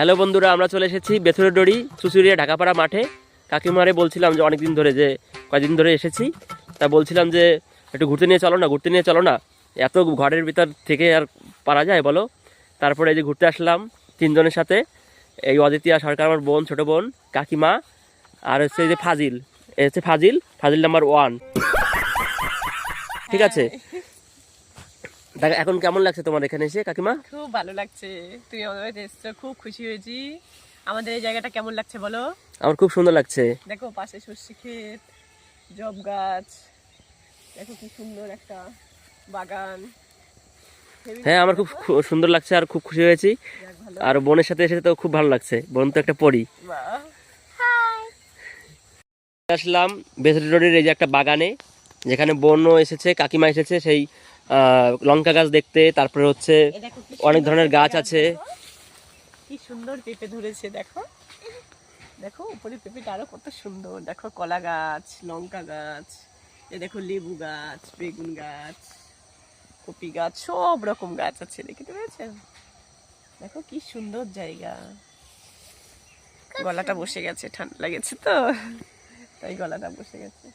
Hello বন্ধুরা, আমরা চলে এসেছি বেথুরের ডড়ি চুচুড়িয়া ঢাকাপাড়া মাঠে। কাকিমারে বলছিলাম যে অনেকদিন ধরে যে কয়দিন ধরে এসেছি। তা বলছিলাম যে একটু ঘুরতে নিয়ে চলো না, ঘুরতে নিয়ে চলো না। এত ঘরের ভিতর থেকে আর পারা যায় বলো? তারপরে এই যে ঘুরতে আসলাম তিনজনের সাথে। এই অদিতিয়া সরকার আমার বোন, ছোট বোন, কাকিমা, আর হচ্ছে এই যে ফাজিল। হচ্ছে ফাজিল ফাজিল নাম্বার ওয়ান। ঠিক আছে? দেখ এখন কেমন লাগছে তোমার এখানে এসে কাকিমা? খুব ভালো লাগছে। তুই আমাদের বাড়িতে এসছো খুব খুশি হয়েছি। আমাদের এই জায়গাটা কেমন লাগছে বলো? আমার খুব সুন্দর লাগছে। দেখো পাশে সর্ষে ক্ষেত জব গাছ দেখো কি সুন্দর একটা বাগান। হ্যাঁ আমার খুব সুন্দর। লাগছে আর খুব খুশি হয়েছি। আর বোনের সাথে এসে তো খুব ভালো লাগছে। বোন তো একটা পরি। বাহ। আসলাম বেসরি রোডের এই যে একটা বাগানে যেখানে বোনও এসেছে কাকিমা এসেছে সেই লঙ্কা গাছ দেখতে তারপরে হচ্ছে অনেক ধরনের গাছ আছে। দেখো। কি সুন্দর পেঁপে ধরেছে দেখো। দেখো উপরে পেঁপেটা আরও কত সুন্দর। দেখো কলা গাছ লঙ্কা গাছ এ দেখো লেবু গাছ বেগুন গাছ কপি গাছ সব রকম গাছ আছে দেখতে পেয়েছেন? দেখো কি সুন্দর জায়গা। গলাটা বসে গেছে ঠান্ডা লেগেছে তো। তাই গলাটা বসে গেছে।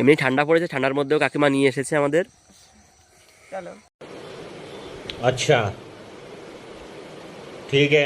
এমনি ঠান্ডা পড়েছে ঠান্ডার মধ্যেও কাকিমা নিয়ে এসেছে আমাদের। চলো अच्छा। ठीक है।